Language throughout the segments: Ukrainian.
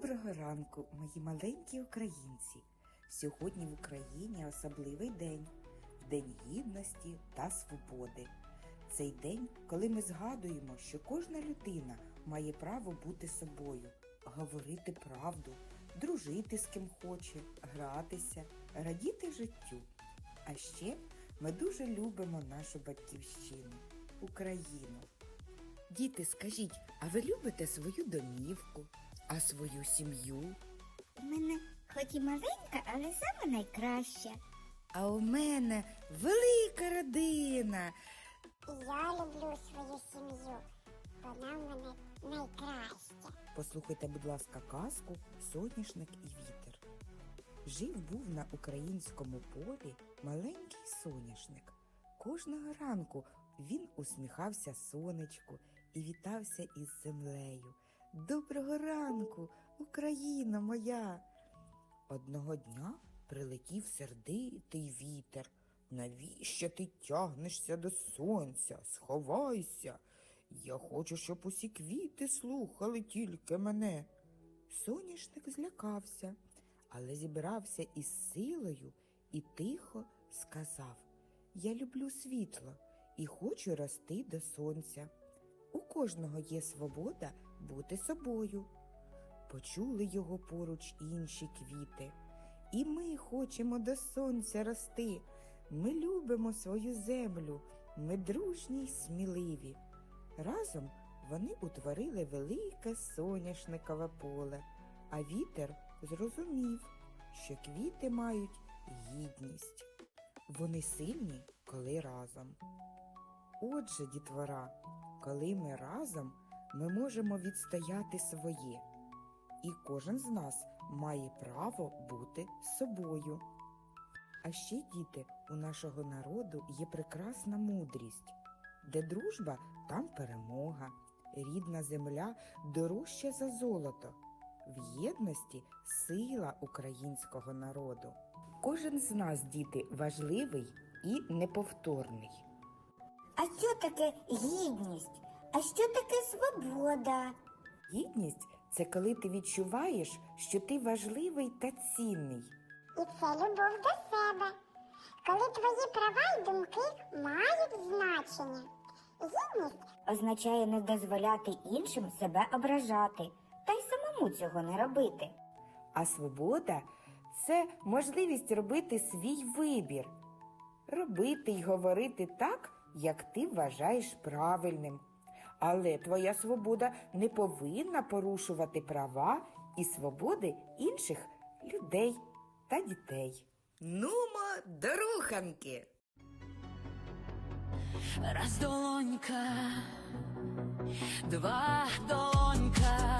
Доброго ранку, мої маленькі українці. Сьогодні в Україні особливий день День гідності та свободи. Цей день, коли ми згадуємо, що кожна людина має право бути собою, говорити правду, дружити з ким хоче, гратися, радіти життю. А ще ми дуже любимо нашу батьківщину, Україну. Діти, скажіть, а ви любите свою домівку, а свою сім'ю? У мене хоч і маленька, але саме найкраща. А у мене велика родина. І я люблю свою сім'ю. Вона в мене найкраща. Послухайте, будь ласка, казку Соняшник і вітер. Жив був на українському полі маленький соняшник. Кожного ранку він усміхався сонечку і вітався із землею. Доброго ранку, Україна моя! Одного дня прилетів сердитий вітер. Навіщо ти тягнешся до сонця? Сховайся. Я хочу, щоб усі квіти слухали тільки мене. Соняшник злякався, але зібрався із силою і тихо сказав Я люблю світло і хочу рости до сонця. У кожного є свобода бути собою. Почули його поруч інші квіти. І ми хочемо до сонця рости. Ми любимо свою землю, ми дружні й сміливі. Разом вони утворили велике соняшникове поле, а вітер зрозумів, що квіти мають гідність. Вони сильні, коли разом. Отже, дітвора, коли ми разом, ми можемо відстояти своє. І кожен з нас має право бути собою. А ще, діти, у нашого народу є прекрасна мудрість, де дружба, там перемога, рідна земля дорожча за золото. В єдності сила українського народу. Кожен з нас, діти, важливий і неповторний. А що таке гідність? А що таке свобода? Гідність це коли ти відчуваєш, що ти важливий та цінний. І це любов до себе. Коли твої права й думки мають значення. Гідність Означає не дозволяти іншим себе ображати, та й самому цього не робити. А свобода це можливість робити свій вибір, робити й говорити так, як ти вважаєш правильним. Але твоя свобода не повинна порушувати права і свободи інших людей та дітей. Нумо до руханки! Раз долонька, два долонька,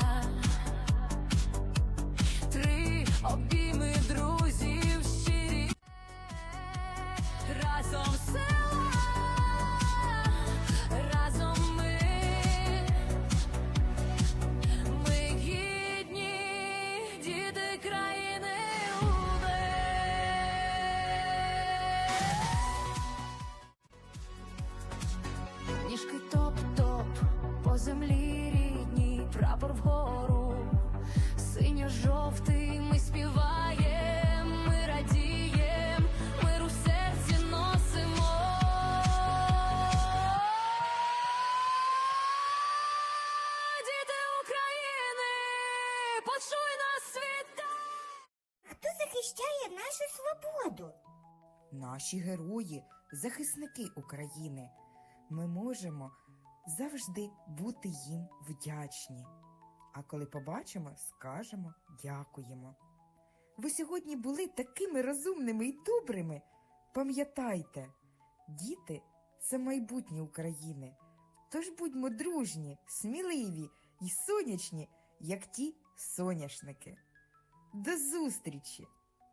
три обійми прапор вгору, синьо-жовтий ми співаєм, ми радієм, мир у серці носимо. Діти України, почуй нас світа! Хто захищає нашу свободу? Наші герої, захисники України. Ми можемо завжди бути їм вдячні. А коли побачимо, скажемо дякуємо. Ви сьогодні були такими розумними і добрими. Пам'ятайте, діти це майбутнє України. Тож будьмо дружні, сміливі і сонячні, як ті соняшники. До зустрічі!